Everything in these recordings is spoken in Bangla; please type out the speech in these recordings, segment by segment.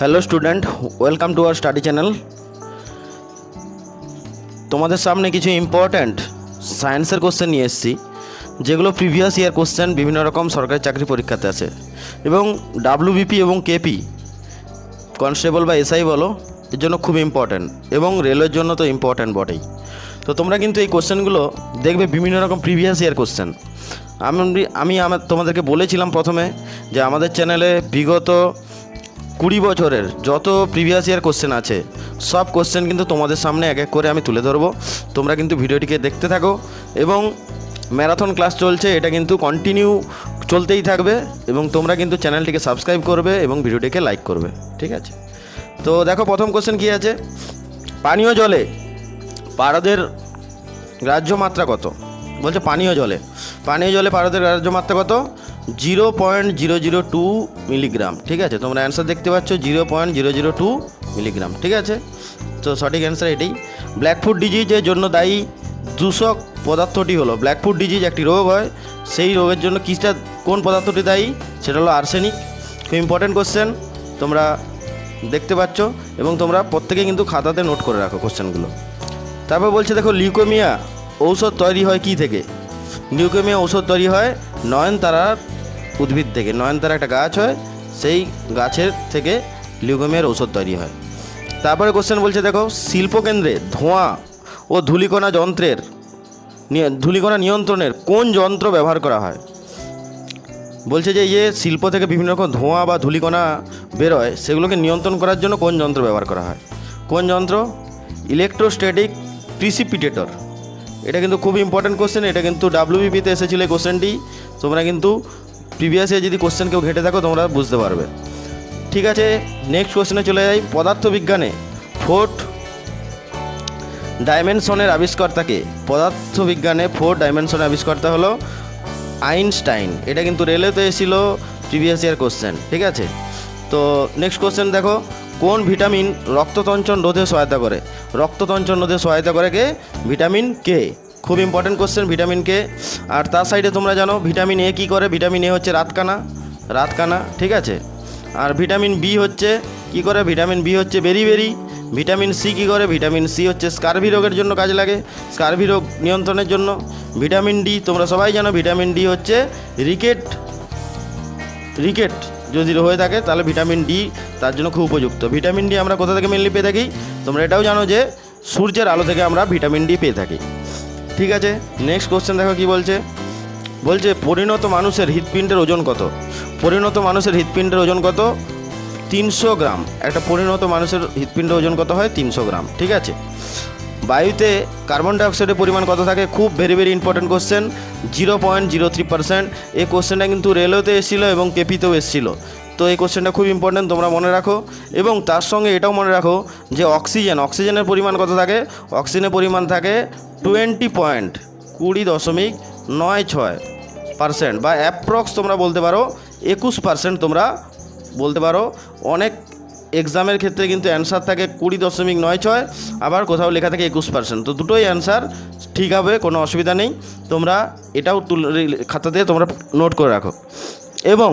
Hello student welcome to our study channel তোমাদের সামনে কিছু ইম্পর্ট্যান্ট সায়েন্সের কোশ্চেন নিয়ে এসেছি, যেগুলো প্রিভিয়াস ইয়ার কোশ্চেন বিভিন্ন রকম সরকারি চাকরি পরীক্ষাতে আছে। এবং ডাব্লিউবিপি এবং কেপি কনস্টেবল বা এসআই বলো, এর জন্য খুব ইম্পর্ট্যান্ট এবং রেলের জন্য তো ইম্পর্ট্যান্ট বটেই। তো তোমরা কিন্তু এই কোশ্চেনগুলো দেখবে বিভিন্ন রকম প্রিভিয়াস ইয়ার কোশ্চেন আমি আমি আমার তোমাদেরকে বলেছিলাম প্রথমে যে আমাদের চ্যানেলে বিগত কুড়ি বছরের যত প্রিভিয়াস ইয়ার কোশ্চেন আছে, সব কোশ্চেন কিন্তু তোমাদের সামনে এক এক করে আমি তুলে ধরবো। তোমরা কিন্তু ভিডিওটিকে দেখতে থাকো এবং ম্যারাথন ক্লাস চলছে, এটা কিন্তু কন্টিনিউ চলতেই থাকবে এবং তোমরা কিন্তু চ্যানেলটিকে সাবস্ক্রাইব করবে এবং ভিডিওটিকে লাইক করবে, ঠিক আছে? তো দেখো প্রথম কোশ্চেন কী আছে? পানীয় জলে পারদের গ্রাহ্য মাত্রা কত? বলছে পানীয় জলে। পানীয় জলে পারদের গ্রাহ্য মাত্রা কত? Zero point zero zero two milligram, ঠিক আছে? তোমরা অ্যান্সার দেখতে পাচ্ছ zero point zero zero two milligram, ঠিক আছে? তো সঠিক অ্যান্সার এটাই। ব্ল্যাকফুট ডিজিজের জন্য দায়ী দূষক পদার্থটি হলো ব্ল্যাকফুট ডিজিজ একটি রোগ হয়, সেই রোগের জন্য কিসটা, কোন পদার্থটি দায়ী? সেটা হলো আর্সেনিক খুব ইম্পর্টেন্ট কোশ্চেন তোমরা দেখতে পাচ্ছ, এবং তোমরা প্রত্যেকে কিন্তু খাতাতে নোট করে রাখো কোশ্চেনগুলো তারপর বলছে, দেখো লিউকোমিয়া ঔষধ তৈরি হয় কি থেকে? লিউকোমিয়া ঔষধ তৈরি হয় নয়নতারার উদ্ভিদ থেকে নয়নতারা একটা গাছ হয়, সেই গাছের থেকে লিউকোমিয়ার ঔষধ তৈরি হয়। তারপরে কোশ্চেন বলছে, দেখো, শিল্পকেন্দ্রে ধোঁয়া ও ধূলিকণা যন্ত্রের ধূলিকণা নিয়ন্ত্রণের কোন যন্ত্র ব্যবহার করা হয়? বলছে যে, এই যে শিল্প থেকে বিভিন্ন রকম ধোঁয়া বা ধূলিকণা বেরোয়, সেগুলোকে নিয়ন্ত্রণ করার জন্য কোন যন্ত্র ব্যবহার করা হয়? কোন যন্ত্র? ইলেকট্রোস্ট্যাটিক প্রিসিপিটেটর এটা কিন্তু খুব ইম্পর্ট্যান্ট কোশ্চেন এটা কিন্তু ডাব্লিউবিপিতে এসেছিল এই কোশ্চেনটি তোমরা কিন্তু প্রিভিয়াস ইয়ার যদি কোশ্চেন কেউ ঘেটে থাকো তোমরা বুঝতে পারবে। ঠিক আছে নেক্সট কোশ্চেনে চলে যাই। পদার্থবিজ্ঞানে ফোর্থ ডাইমেনশনের আবিষ্কর্তাকে। পদার্থবিজ্ঞানে ফোর ডাইমেনশনের আবিষ্কর্তা হলো আইনস্টাইন। এটা কিন্তু রেলেতে এসেছিল প্রিভিয়াস ইয়ার কোশ্চেন ঠিক আছে? তো নেক্সট কোশ্চেন দেখো, কোন ভিটামিন রক্ততঞ্চন রোধে সহায়তা করে? রক্ততঞ্চন রোধে সহায়তা করে কে? ভিটামিন কে খুব ইম্পর্টেন্ট কোশ্চেন ভিটামিন কে আর তার সাইডে তোমরা জানো ভিটামিন এ কী করে? ভিটামিন এ হচ্ছে রাতকানা রাতকানা, ঠিক আছে? আর ভিটামিন বি হচ্ছে কি করে? ভিটামিন বি হচ্ছে বেরি বেরি ভিটামিন সি কী করে? ভিটামিন সি হচ্ছে স্কারভি রোগের জন্য কাজে লাগে স্কারভি রোগ নিয়ন্ত্রণের জন্য। ভিটামিন ডি তোমরা সবাই জানো ভিটামিন ডি হচ্ছে রিকেট রিকেট যদি হয়ে থাকে, তাহলে ভিটামিন ডি তার জন্য খুব উপযুক্ত। ভিটামিন ডি আমরা কোথা থেকে মেনলি পেয়ে থাকি? তোমরা এটাও জানো যে সূর্যের আলো থেকে আমরা ভিটামিন ডি পেয়ে থাকি। ঠিক আছে নেক্সট কোশ্চেন দেখো কি বলছে? বলছে, পরিণত মানুষের হৃৎপিণ্ডের ওজন কত? পরিণত মানুষের হৃৎপিণ্ডের ওজন কত? তিনশো গ্রাম। একটা পরিণত মানুষের হৃৎপিণ্ডের ওজন কত হয়? তিনশো গ্রাম। ঠিক আছে? বায়ুতে কার্বন ডাইঅক্সাইডের পরিমাণ কত থাকে? খুব very very important question zero point zero three percent এই কোশ্চেনটা কিন্তু রেলওয়েতে এসেছিল এবং কেপিতেও এসেছিল। তো এই কোশ্চেনটা খুব ইম্পর্টেন্ট তোমরা মনে রাখো। এবং তার সঙ্গে এটাও মনে রাখো যে অক্সিজেন অক্সিজেনের পরিমাণ কত থাকে? অক্সিজেনের পরিমাণ থাকে টোয়েন্টি পয়েন্ট কুড়ি দশমিক নয় ছয় পার্সেন্ট বা অ্যাপ্রক্স তোমরা বলতে পারো, একুশ পার্সেন্ট তোমরা বলতে পারো। অনেক এক্সামের ক্ষেত্রে কিন্তু অ্যান্সার থাকে কুড়ি দশমিক নয় ছয়, আবার কোথাও লেখা থাকে একুশ পার্সেন্ট তো দুটোই অ্যান্সার ঠিক হবে, কোনো অসুবিধা নেই। তোমরা এটাও তুলে খাতাতে তোমরা নোট করে রাখো। এবং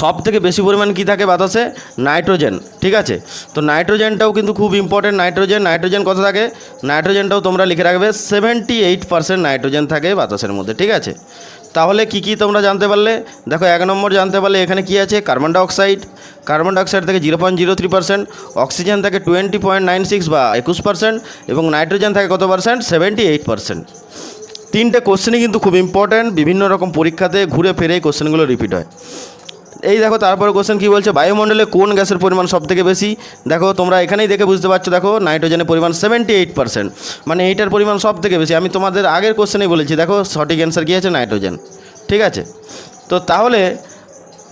সব থেকে বেশি পরিমাণ কী থাকে বাতাসে? নাইট্রোজেন, ঠিক আছে? তো নাইট্রোজেনটাও কিন্তু খুব ইম্পর্টেন্ট নাইট্রোজেন নাইট্রোজেন কত থাকে? নাইট্রোজেনটাও তোমরা লিখে রাখবে সেভেন্টি এইট পার্সেন্ট নাইট্রোজেন থাকে বাতাসের মধ্যে, ঠিক আছে? তাহলে কি কি তোমরা জানতে পারলে? দেখো, এক নম্বর জানতে পারলে এখানে কি আছে? কার্বন ডাইঅক্সাইড কার্বন ডাইঅক্সাইড থেকে zero point zero three percent oxygen থাকে টোয়েন্টি পয়েন্ট নাইন সিক্স বা একুশ পার্সেন্ট এবং নাইট্রোজেন থাকে কত পার্সেন্ট সেভেন্টি এইট পার্সেন্ট তিনটে কোশ্চেনই কিন্তু খুব ইম্পর্ট্যান্ট বিভিন্ন রকম পরীক্ষাতে ঘুরে ফিরে এই কোশ্চেনগুলো রিপিট হয়। এই দেখো, তারপর কোশ্চেন কী বলছে? বায়ুমণ্ডলে কোন গ্যাসের পরিমাণ সব থেকে বেশি? দেখো, তোমরা এখানেই দেখে বুঝতে পারছ, দেখো, নাইট্রোজেনের পরিমাণ সেভেন্টি এইট পার্সেন্ট মানে এইটার পরিমাণ সব থেকে বেশি। আমি তোমাদের আগের কোশ্চেনেই বলেছি, দেখো, সঠিক অ্যান্সার কী আছে? নাইট্রোজেন। ঠিক আছে? তো তাহলে,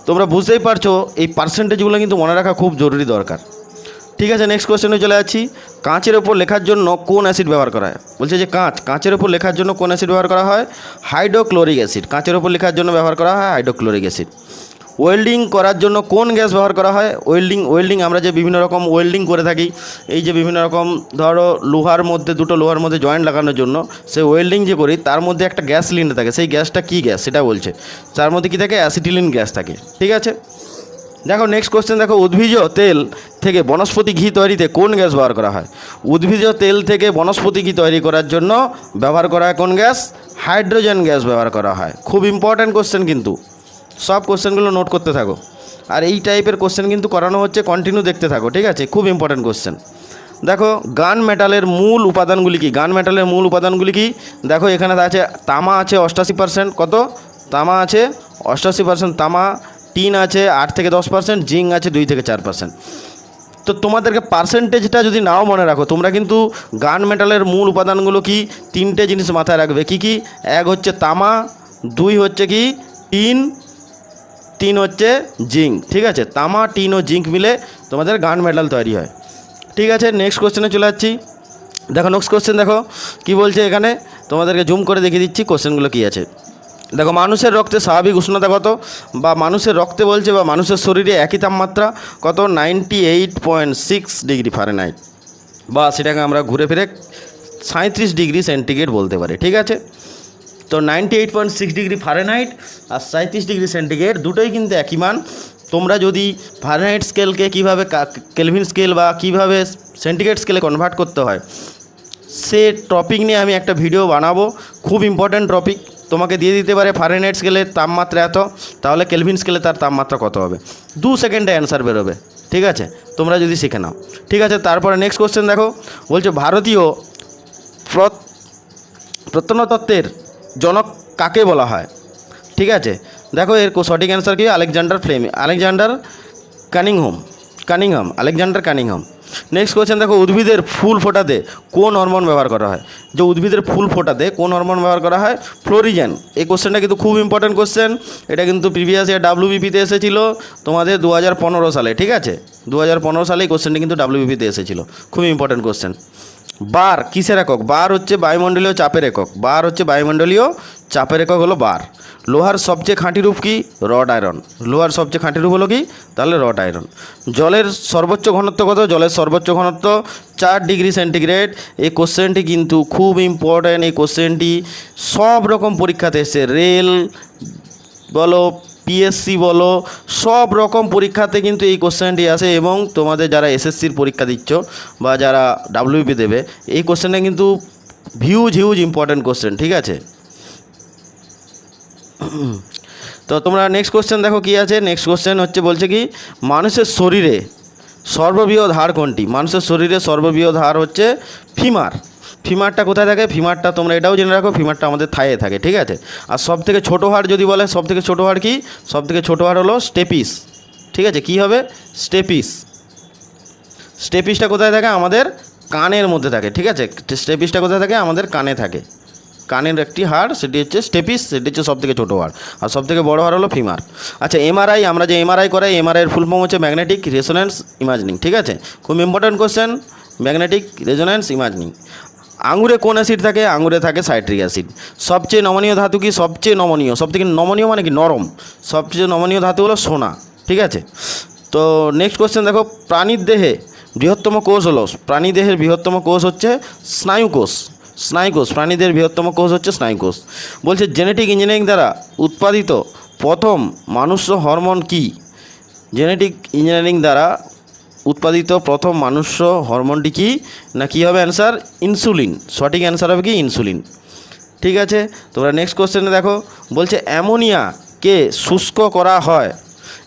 তোমরা বুঝতেই পারছ, এই পার্সেন্টেজগুলো কিন্তু মনে রাখা খুব জরুরি দরকার। ঠিক আছে নেক্সট কোশ্চেনে চলে যাচ্ছি। কাঁচের ওপর লেখার জন্য কোন অ্যাসিড ব্যবহার করা হয়? বলছে যে কাঁচ, কাঁচের ওপর লেখার জন্য কোন অ্যাসিড ব্যবহার করা হয়? হাইড্রোক্লোরিক অ্যাসিড কাঁচের ওপর লেখার জন্য ব্যবহার করা হয় হাইড্রোক্লোরিক অ্যাসিড ওয়েল্ডিং করার জন্য কোন গ্যাস ব্যবহার করা হয়? ওয়েল্ডিং ওয়েল্ডিং আমরা যে বিভিন্ন রকম ওয়েল্ডিং করে থাকি, এই যে বিভিন্ন রকম ধরো লোহার মধ্যে, দুটো লোহার মধ্যে জয়েন্ট লাগানোর জন্য সেই ওয়েল্ডিং যে করি, তার মধ্যে একটা গ্যাস সিলিন্ডার থাকে। সেই গ্যাসটা কী গ্যাস সেটা বলছে। তার মধ্যে কী থাকে? অ্যাসিটিলিন গ্যাস থাকে। ঠিক আছে? দেখো নেক্সট কোশ্চেন দেখো উদ্ভিজ তেল থেকে বনস্পতি ঘি তৈরিতে কোন গ্যাস ব্যবহার করা হয়? উদ্ভিজ তেল থেকে বনস্পতি ঘি তৈরি করার জন্য ব্যবহার করা হয় কোন গ্যাস হাইড্রোজেন গ্যাস ব্যবহার করা হয়। খুব ইম্পর্ট্যান্ট কোশ্চেন কিন্তু। সব কোশ্চেনগুলো নোট করতে থাকো। আর এই টাইপের কোশ্চেন কিন্তু করানো হচ্ছে কন্টিনিউ দেখতে থাকো, ঠিক আছে? খুব ইম্পর্ট্যান্ট কোশ্চেন। দেখো, গান মেটালের মূল উপাদানগুলি কি? গান মেটালের মূল উপাদানগুলি কি? দেখো, এখানে আছে, তামা আছে অষ্টাশি পার্সেন্ট কত? তামা আছে অষ্টাশি পার্সেন্ট তামা, টিন আছে আট থেকে দশ পার্সেন্ট জিঙ্ক আছে দুই থেকে চার পার্সেন্ট তো তোমাদেরকে পার্সেন্টেজটা যদি নাও মনে রাখো, তোমরা কিন্তু গান মেটালের মূল উপাদানগুলো কি? তিনটে জিনিস মাথায় রাখবে। কি কি? এক হচ্ছে তামা, দুই হচ্ছে কি? টিন তিন হচ্ছে জিঙ্ক, ঠিক আছে? তামা, টিন ও জিঙ্ক মিলে তোমাদের গান মেটাল তৈরি হয়। ঠিক আছে নেক্সট কোশ্চেনে চলে যাচ্ছি। দেখো নেক্সট কোশ্চেন দেখো, কি বলছে এখানে? তোমাদেরকে জুম করে দেখিয়ে দিচ্ছি কোশ্চেনগুলো কী আছে। দেখো, মানুষের রক্তে স্বাভাবিক উষ্ণতা কত? বা মানুষের রক্তে বলছে বা মানুষের শরীরে একই তাপমাত্রা কত? Ninety eight point six degree Fahrenheit বা সেটাকে আমরা ঘুরে ফিরে সাঁত্রিশ ডিগ্রি সেন্টিগ্রেড বলতে পারি, ঠিক আছে? তো ninety eight point six degree Fahrenheit আর সাঁত্রিশ ডিগ্রি সেন্টিগ্রেড দুটোই কিন্তু একই মান। তোমরা যদি ফারেনহাইট স্কেলকে কীভাবে কেলভিন স্কেল বা কীভাবে সেন্টিগ্রেড স্কেলে কনভার্ট করতে হয়, সে টপিক নিয়ে আমি একটা ভিডিও বানাবো। খুব ইম্পর্ট্যান্ট টপিক তোমাকে দিয়ে দিতে পারে ফারেনহাইট স্কেলে তাপমাত্রা এত, তাহলে কেলভিন স্কেলে তার তাপমাত্রা কত হবে? দু সেকেন্ডে অ্যান্সার বেরোবে, ঠিক আছে? তোমরা যদি শিখে নাও। ঠিক আছে, তারপরে নেক্সট কোশ্চেন দেখো। বলছে ভারতীয় প্র- প্রত্নতত্ত্বের জনক কাকে বলা হয়? ঠিক আছে? দেখো এর সঠিক অ্যান্সার কি? Alexander Fleming Alexander Cunningham. Cunningham, Alexander Cunningham. Next question দেখো উদ্ভিদের ফুল ফোটাতে কোন হরমোন ব্যবহার করা হয়? যে উদ্ভিদের ফুল ফোটাতে কোন হরমোন ব্যবহার করা হয়? ফ্লোরিজেন। এই কোশ্চেনটা কিন্তু খুব ইম্পর্টেন্ট কোশ্চেন এটা কিন্তু প্রিভিয়াস ইয়ার ডাব্লিউবিপিতে এসেছিল তোমাদের দু হাজার পনেরো সালে, ঠিক আছে? দু হাজার পনেরো সালে এই কোশ্চেনটি কিন্তু ডাব্লিউবিপিতে এসেছিল। খুব ইম্পর্টেন্ট কোশ্চেন বার, কিসের একক? বার হচ্ছে বায়ুমণ্ডলীয় চাপের একক। বার হচ্ছে বায়ুমণ্ডলীয় চাপের একক হলো বার। লোহার সবচেয়ে খাঁটি রূপ কি? Wrought iron. লোহার সবচেয়ে খাঁটি রূপ হলো কি? তাহলে রড আয়রন। জলের সর্বোচ্চ ঘনত্ব কত? জলের সর্বোচ্চ ঘনত্ব চার ডিগ্রি সেন্টিগ্রেড। এই কোশ্চেনটি কিন্তু খুব ইম্পর্ট্যান্ট এই কোশ্চেনটি সব রকম পরীক্ষাতে এসছে। রেল বলো পিএসসি বলো, সব রকম পরীক্ষাতে কিন্তু এই কোশ্চেনটি আসে এবং তোমাদের যারা এসএসসির পরীক্ষা দিচ্ছ বা যারা ডাব্লিউপি দেবে, এই কোশ্চেনটা কিন্তু হিউজ হিউজ ইম্পর্ট্যান্ট কোশ্চেন ঠিক আছে? তো তোমরা নেক্সট কোশ্চেন দেখো কি আছে? নেক্সট কোশ্চেন হচ্ছে, বলছে কি, মানুষের শরীরে সর্ববৃহৎ হাড় কোনটি? মানুষের শরীরে সর্ববৃহৎ হাড় হচ্ছে ফিমার ফিমারটা কোথায় থাকে? ফিমারটা তোমরা এটাও জেনে রাখো, ফিমারটা আমাদের থায়ে থাকে, ঠিক আছে? আর সব থেকে ছোটো হাড় যদি বলে সব থেকে ছোটো হাড় কি? সব থেকে ছোটো হাড় হলো স্টেপিস, ঠিক আছে? কি হবে? স্টেপিস। স্টেপিসটা কোথায় থাকে? আমাদের কানের মধ্যে থাকে, ঠিক আছে? স্টেপিসটা কোথায় থাকে? আমাদের কানে থাকে। কানের একটি হাড়, সেটি হচ্ছে স্টেপিস, সেটি হচ্ছে সব থেকে ছোটো হাড়। আর সব থেকে বড়ো হাড় হলো ফিমার। আচ্ছা এমআরআই, আমরা যে এমআরআই করাই, এমআরআইয়ের ফুল ফর্ম হচ্ছে ম্যাগনেটিক রেসোনেন্স ইমাজিনিং, ঠিক আছে? খুব important question magnetic resonance imagining. আঙুরে কোন অ্যাসিড থাকে? আঙুরে থাকে সাইট্রিক অ্যাসিড। সবচেয়ে নমনীয় ধাতু কি? সবচেয়ে নমনীয়। সব থেকে নমনীয় মানে কি? নরম। সবচেয়ে নমনীয় ধাতু হলো সোনা। ঠিক আছে? তো নেক্সট কোশ্চেন দেখো, প্রাণীর দেহে বৃহত্তম কোষ হলো, প্রাণী দেহের বৃহত্তম কোষ হচ্ছে স্নায়ু কোষ। স্নায়ু কোষ প্রাণীদের বৃহত্তম কোষ হচ্ছে স্নায়ু কোষ। বলছে জেনেটিক ইঞ্জিনিয়ারিং দ্বারা উৎপাদিত প্রথম মানুষ হরমোন কি? জেনেটিক ইঞ্জিনিয়ারিং দ্বারা উৎপাদিত প্রথম মানুষ হরমোনটি কি? না কী হবে অ্যান্সার ইনসুলিন সঠিক অ্যান্সার হবে কি? ইনসুলিন ঠিক আছে? তোমরা নেক্সট কোশ্চেনে দেখো। বলছে অ্যামোনিয়াকে শুষ্ক করা হয়?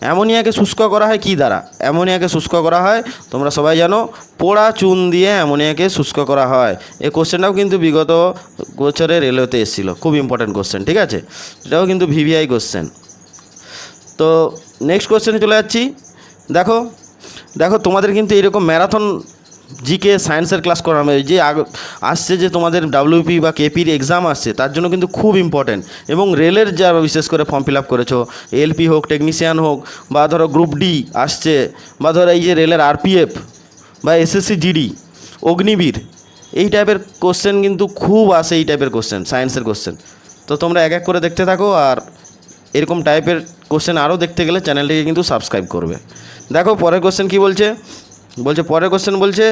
অ্যামোনিয়াকে শুষ্ক করা হয় কি দ্বারা? অ্যামোনিয়াকে শুষ্ক করা হয়, তোমরা সবাই জানো, পোড়া চুন দিয়ে অ্যামোনিয়াকে শুষ্ক করা হয়। এই কোশ্চেনটাও কিন্তু বিগত বছরে রেলওয়েতে এসেছিল। খুব ইম্পর্ট্যান্ট কোশ্চেন ঠিক আছে? এটাও কিন্তু ভিভিআই কোশ্চেন তো নেক্সট কোশ্চেনে চলে যাচ্ছি। দেখো দেখো, তোমাদের কিন্তু এরকম ম্যারাথন জিকে সায়েন্সের ক্লাস করানো হয়, যে আসছে যে তোমাদের ডাব্লিউপি বা কেপির এক্সাম আসছে, তার জন্য কিন্তু খুব ইম্পর্টেন্ট এবং রেলের যারা বিশেষ করে ফর্ম ফিল আপ করেছ এলপি হোক টেকনিশিয়ান হোক, বা ধরো গ্রুপ ডি আসছে, বা ধরো এই যে রেলের আরপিএফ বা এসএসসি জিডি অগ্নিবীর, এই টাইপের কোশ্চেন কিন্তু খুব আসে এই টাইপের কোশ্চেন সায়েন্সের কোশ্চেন তো তোমরা এক এক করে দেখতে থাকো, আর এরকম টাইপের কোশ্চেন আরও দেখতে গেলে চ্যানেলটিকে কিন্তু সাবস্ক্রাইব করবে। দেখো পরের কোশ্চেন কী বলছে? বলছে, পরের কোশ্চেন বলছে,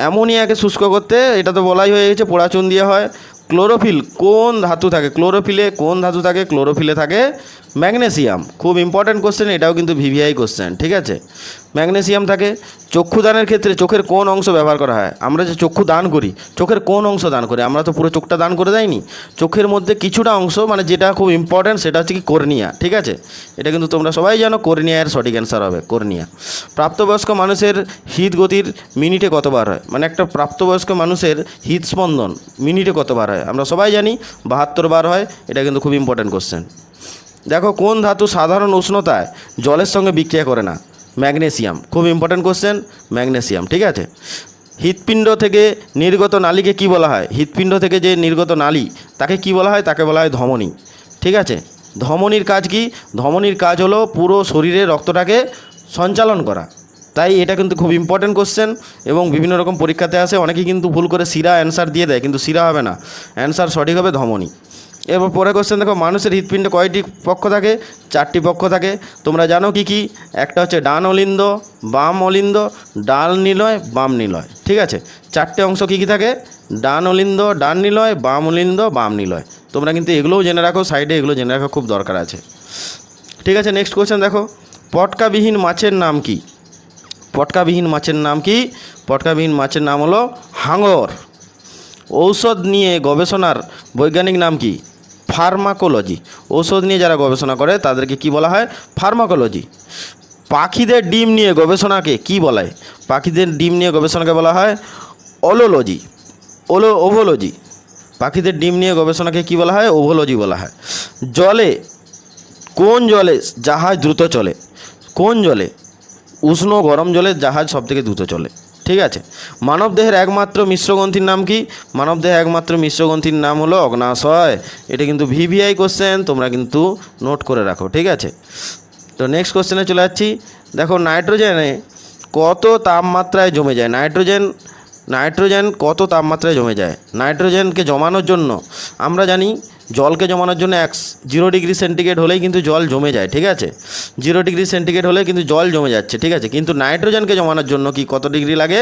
অ্যামোনিয়াকে শুষ্ক করতে এটা তো বলাই হয়ে গেছে, পোড়াচুন দিয়ে হয়। ক্লোরোফিল কোন ধাতু থাকে? ক্লোরোফিলে কোন ধাতু থাকে? ক্লোরোফিলে থাকে ম্যাগনেসিয়াম। খুব ইম্পর্ট্যান্ট কোশ্চেন এটাও কিন্তু ভিভিআই কোশ্চেন ঠিক আছে? ম্যাগনেসিয়াম থাকে, চক্ষুদানের ক্ষেত্রে চোখের কোন অংশ ব্যবহার করা হয়? আমরা যে চক্ষু দান করি, চোখের কোন অংশ দান করি? আমরা তো পুরো চোখটা দান করে দেয়নি। চোখের মধ্যে কিছুটা অংশ মানে যেটা খুব ইম্পর্ট্যান্ট সেটা হচ্ছে কি কর্নিয়া, ঠিক আছে? এটা কিন্তু তোমরা সবাই জানো, কর্নিয়া এর সঠিক অ্যান্সার হবে, কর্নিয়া। প্রাপ্তবয়স্ক মানুষের হৃদগতির মিনিটে কতবার হয়? মানে একটা প্রাপ্তবয়স্ক মানুষের হৃদস্পন্দন মিনিটে কতবার হয়? আমরা সবাই জানি, বাহাত্তর বার হয়, এটা কিন্তু খুব ইম্পর্ট্যান্ট কোশ্চেন দেখো, কোন ধাতু সাধারণ উষ্ণতায় জলের সঙ্গে বিক্রিয়া করে না? ম্যাগনেসিয়াম, খুব ইম্পর্ট্যান্ট কোশ্চেন ম্যাগনেসিয়াম, ঠিক আছে? হৃৎপিণ্ড থেকে নির্গত নালীকে কি বলা হয়? হৃৎপিণ্ড থেকে যে নির্গত নালী, তাকে কি বলা হয়? তাকে বলা হয় ধমনী, ঠিক আছে? ধমনীর কাজ কি? ধমনীর কাজ হলো পুরো শরীরে রক্তটাকে সঞ্চালন করা। তাই এটা কিন্তু খুব ইম্পর্ট্যান্ট কোশ্চেন এবং বিভিন্ন রকম পরীক্ষাতে আসে, অনেকেই কিন্তু ভুল করে সিরা অ্যান্সার দিয়ে দেয়, কিন্তু সিরা হবে না। অ্যান্সার সঠিক হবে ধমনী। এরপর পরে কোশ্চেন দেখো, মানুষের হৃৎপিণ্ডে কয়টি পক্ষ থাকে? চারটি পক্ষ থাকে। তোমরা জানো কি কি? একটা হচ্ছে ডান অলিন্দ, বাম অলিন্দ, ডাল নিলয়, বাম নিলয়। ঠিক আছে? চারটে অংশ কী কী থাকে? ডান অলিন্দ, ডান নিলয়, বাম অলিন্দ, বাম নিলয়। তোমরা কিন্তু এগুলোও জেনে রাখো সাইডে এগুলো জেনে রাখা খুব দরকার আছে। ঠিক আছে নেক্সট কোশ্চেন দেখো। পটকাবিহীন মাছের নাম কি? পটকাবিহীন মাছের নাম কি? পটকাবিহীন মাছের নাম হলো হাঙর। ঔষধ নিয়ে গবেষণার বৈজ্ঞানিক নাম কি? ফার্মাকোলজি। ঔষধ নিয়ে যারা গবেষণা করে, তাদেরকে কি বলা হয়? ফার্মাকোলজি। পাখিদের ডিম নিয়ে গবেষণাকে কি বলায় পাখিদের ডিম নিয়ে গবেষণাকে বলা হয় অলোলজি ওলো, ওভোলজি। পাখিদের ডিম নিয়ে গবেষণাকে কি বলা হয়? ওভোলজি বলা হয়। জলে, কোন জলে জাহাজ দ্রুত চলে? কোন জলে? উষ্ণ গরম জলে জাহাজ সবথেকে দ্রুত চলে। ঠিক আছে। মানবদেহের একমাত্র মিশ্রগ্রন্থির নাম কি? মানবদেহের একমাত্র মিশ্রগ্রন্থির নাম হলো অগ্নাশয়। এটা কিন্তু ভিভিআই কোশ্চেন তোমরা কিন্তু নোট করে রাখো, ঠিক আছে? তো নেক্সট কোশ্চেনে চলে যাচ্ছি। দেখো নাইট্রোজেনে কত তাপমাত্রায় জমে যায়? নাইট্রোজেন নাইট্রোজেন কত তাপমাত্রায় জমে যায়? নাইট্রোজেনকে জমানোর জন্য আমরা জানি জলকে জমানোর জন্য এক জিরো ডিগ্রি সেন্টিগ্রেড হলেই কিন্তু জল জমে যায়, ঠিক আছে? জিরো ডিগ্রি সেন্টিগ্রেড হলে কিন্তু জল জমে যাচ্ছে, ঠিক আছে? কিন্তু নাইট্রোজেনকে জমানোর জন্য কি কত ডিগ্রি লাগে?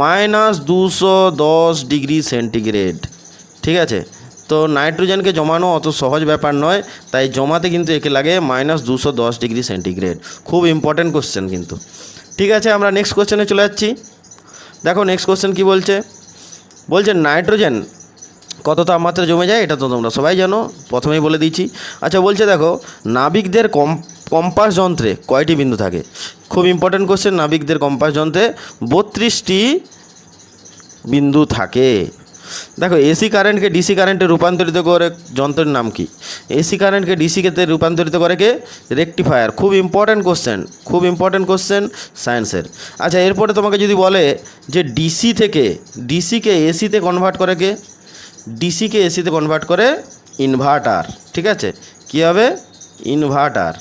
মাইনাস দুশো দশ ডিগ্রি সেন্টিগ্রেড, ঠিক আছে? তো নাইট্রোজেনকে জমানো অত সহজ ব্যাপার নয়, তাই জমাতে কিন্তু একে লাগে মাইনাস দুশো দশ ডিগ্রি সেন্টিগ্রেড। খুব ইম্পর্ট্যান্ট কোশ্চেন কিন্তু। ঠিক আছে, আমরা নেক্সট কোশ্চেনে চলে যাচ্ছি। দেখো নেক্সট কোশ্চেন কি বলছে? বলছে নাইট্রোজেন কত তাপমাত্রা জমে যায় এটা তো তোমরা সবাই জানো, প্রথমেই বলে দিচ্ছি। আচ্ছা বলছে দেখো, নাবিকদের কম, কম্পাস যন্ত্রে কয়টি বিন্দু থাকে? খুব ইম্পর্ট্যান্ট কোশ্চেন নাবিকদের কম্পাস যন্ত্রে বত্রিশটি বিন্দু থাকে। দেখো এসি কারেন্টকে ডিসি কারেন্টে রূপান্তরিত করে, যন্ত্রের নাম কি? এসি কারেন্টকে ডিসিকে রূপান্তরিত করে কে? রেকটিফায়ার খুব ইম্পর্ট্যান্ট কোশ্চেন খুব ইম্পর্ট্যান্ট কোশ্চেন সায়েন্সের আচ্ছা এরপরে তোমাকে যদি বলে যে ডিসি থেকে ডিসিকে এসিতে কনভার্ট করে কে? ডিসিকে এসিতে কনভার্ট করে ইনভার্টার ঠিক আছে? কী হবে? ইনভার্টার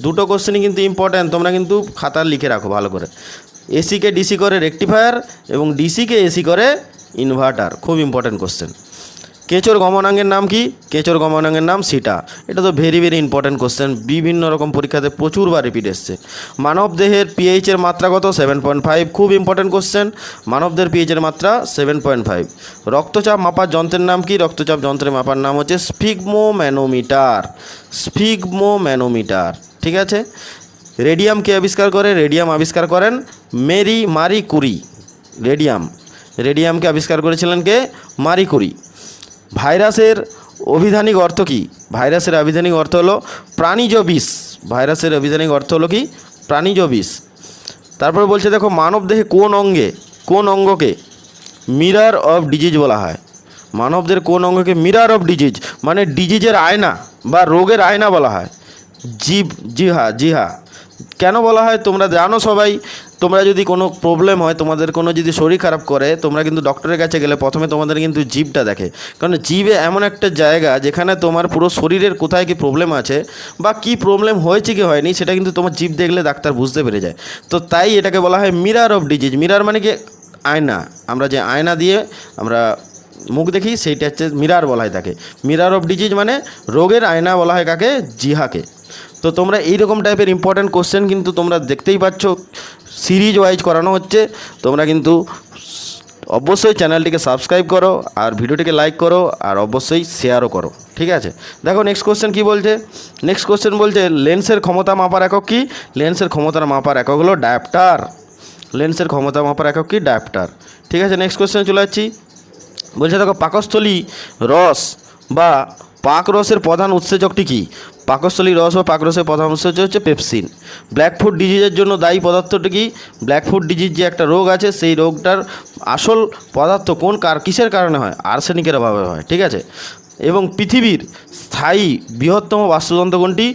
দুটো কোশ্চেনই কিন্তু ইম্পর্ট্যান্ট তোমরা কিন্তু খাতা লিখে রাখো ভালো করে। এসিকে ডিসি করে রেকটিফায়ার এবং ডিসিকে এসি করে ইনভার্টার খুব ইম্পর্ট্যান্ট কোশ্চেন কেঁচোর গমনাঙ্গের নাম কি? কেঁচোর গমনাঙ্গের নাম সিটা। এটা তো ভেরি ভেরি ইম্পর্ট্যান্ট কোশ্চেন বিভিন্ন রকম পরীক্ষাতে প্রচুরবার রিপিট এসছে। মানব দেহের পিএইচের মাত্রা কত? সেভেন পয়েন্ট ফাইভ খুব ইম্পর্ট্যান্ট কোশ্চেন মানবদের পিএইচের মাত্রা সেভেন পয়েন্ট ফাইভ রক্তচাপ মাপার যন্ত্রের নাম কি? রক্তচাপ যন্ত্রের মাপার নাম হচ্ছে স্ফিগমো ম্যানোমিটার স্ফিগমো ম্যানোমিটার ঠিক আছে? রেডিয়াম কে আবিষ্কার করে? রেডিয়াম আবিষ্কার করেন মেরি মারি কুরি রেডিয়াম রেডিয়ামকে আবিষ্কার করেছিলেন কে? মারি কুরি ভাইরাসের অভিধানিক অর্থ কী? ভাইরাসের অভিধানিক অর্থ হলো প্রাণীজ বিষ। ভাইরাসের অভিধানিক অর্থ হলো কি? প্রাণীজ বিষ। তারপরে বলছে দেখো, মানব দেহে কোন অঙ্গে, কোন অঙ্গকে মিরার অফ ডিজিজ বলা হয়? মানবদের কোন অঙ্গকে মিরার অফ ডিজিজ? মানে ডিজিজের আয়না বা রোগের আয়না বলা হয়। জীব জি হ্যাঁ জি কেন বলা হয়? তোমরা জানো সবাই। তোমরা যদি কোনো প্রবলেম হয়, তোমাদের কোনো যদি শরীর খারাপ করে, তোমরা কিন্তু ডক্টরের কাছে গেলে প্রথমে তোমাদের কিন্তু জিভটা দেখে। কারণ জিভে এমন একটা জায়গা যেখানে তোমার পুরো শরীরের কোথায় কি প্রবলেম আছে বা কি প্রবলেম হয়েছে কি হয়নি, সেটা কিন্তু তোমার জিভ দেখলে ডাক্তার বুঝতে পেরে যায়। তো তাই এটাকে বলা হয় মিরার অফ ডিজিজ মিরার মানে কি? আয়না। আমরা যে আয়না দিয়ে আমরা মুখ দেখি, সেইটা হচ্ছে মিরার বলা হয় তাকে। মিরার অফ ডিজিজ মানে রোগের আয়না বলা হয় কাকে? জিহাকে। তো তোমরা এইরকম টাইপের ইম্পর্ট্যান্ট কোশ্চেন কিন্তু তোমরা দেখতেই পাচ্ছ। সিরিজ ওয়াইজ করানো হচ্ছে। তোমরা কিন্তু অবশ্যই চ্যানেলটিকে সাবস্ক্রাইব করো আর ভিডিওটিকে লাইক করো আর অবশ্যই শেয়ারও করো। ঠিক আছে? দেখো নেক্সট কোশ্চেন কি বলছে? নেক্সট কোশ্চেন বলছে লেন্সের ক্ষমতা মাপার একক কি? লেন্সের ক্ষমতার মাপার একক হলো ডায়াপ্টার লেন্সের ক্ষমতা মাপার একক কি? ডায়াপ্টার ঠিক আছে নেক্সট কোশ্চেনে চলে যাচ্ছি। বলছে দেখো, পাকস্থলী রস বা পাক রসের প্রধান উৎসেচকটি কি? পাকস্থলী রস বা পাক রসের প্রধান উৎসেচক হচ্ছে পেপসিন। ব্ল্যাকফুট ডিজিজের জন্য দায়ী পদার্থটি কি? ব্ল্যাকফুট ডিজিজ যে একটা রোগ আছে, সেই রোগটার আসল পদার্থ কোন কার, কিসের কারণে হয়? আর্সেনিকের অভাবে হয়, ঠিক আছে? এবং পৃথিবীর স্থায়ী বৃহত্তম বাস্তুতন্ত্র কোনটি?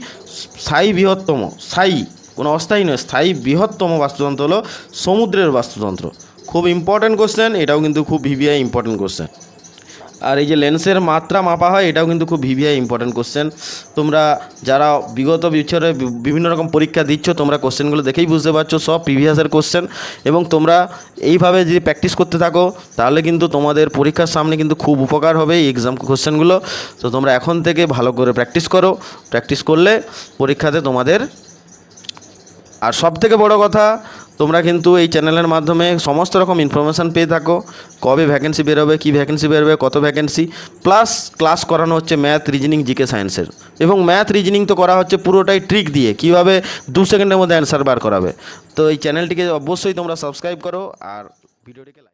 স্থায়ী বৃহত্তম, স্থায়ী, কোনো অস্থায়ী নয়, স্থায়ী বৃহত্তম বাস্তুতন্ত্র হলো সমুদ্রের বাস্তুতন্ত্র। খুব ইম্পর্ট্যান্ট কোশ্চেন এটাও কিন্তু খুব ভিভিআই ইম্পর্ট্যান্ট কোশ্চেন আর এই যে লেন্সের মাত্রা মাপা হয়, এটাও কিন্তু খুব ভিভিআই ইম্পর্ট্যান্ট কোশ্চেন তোমরা যারা বিগত বছরে বিভিন্ন রকম পরীক্ষা দিচ্ছ, তোমরা কোশ্চেনগুলো দেখেই বুঝতে পারছ, সব প্রিভিয়াসের কোশ্চেন এবং তোমরা এইভাবে যদি প্র্যাকটিস করতে থাকো, তাহলে কিন্তু তোমাদের পরীক্ষার সামনে কিন্তু খুব উপকার হবে এই এক্সাম কোশ্চেনগুলো তো তোমরা এখন থেকে ভালো করে প্র্যাকটিস করো। প্র্যাকটিস করলে পরীক্ষাতে তোমাদের, আর সব থেকে বড় কথা তোমরা কিন্তু এই চ্যানেলের মাধ্যমে সমস্ত রকম ইনফরমেশান পেয়ে থাকো। কবে ভ্যাকেন্সি বেরোবে, কী ভ্যাকেন্সি বেরোবে, কত ভ্যাকেন্সি প্লাস ক্লাস করানো হচ্ছে ম্যাথ রিজনিং জিকে সায়েন্সের এবং ম্যাথ রিজনিং তো করা হচ্ছে পুরোটাই ট্রিক দিয়ে। কীভাবে দু সেকেন্ডের মধ্যে অ্যান্সার বার করাবে। তো এই চ্যানেলটিকে অবশ্যই তোমরা সাবস্ক্রাইব করো আর ভিডিওটিকে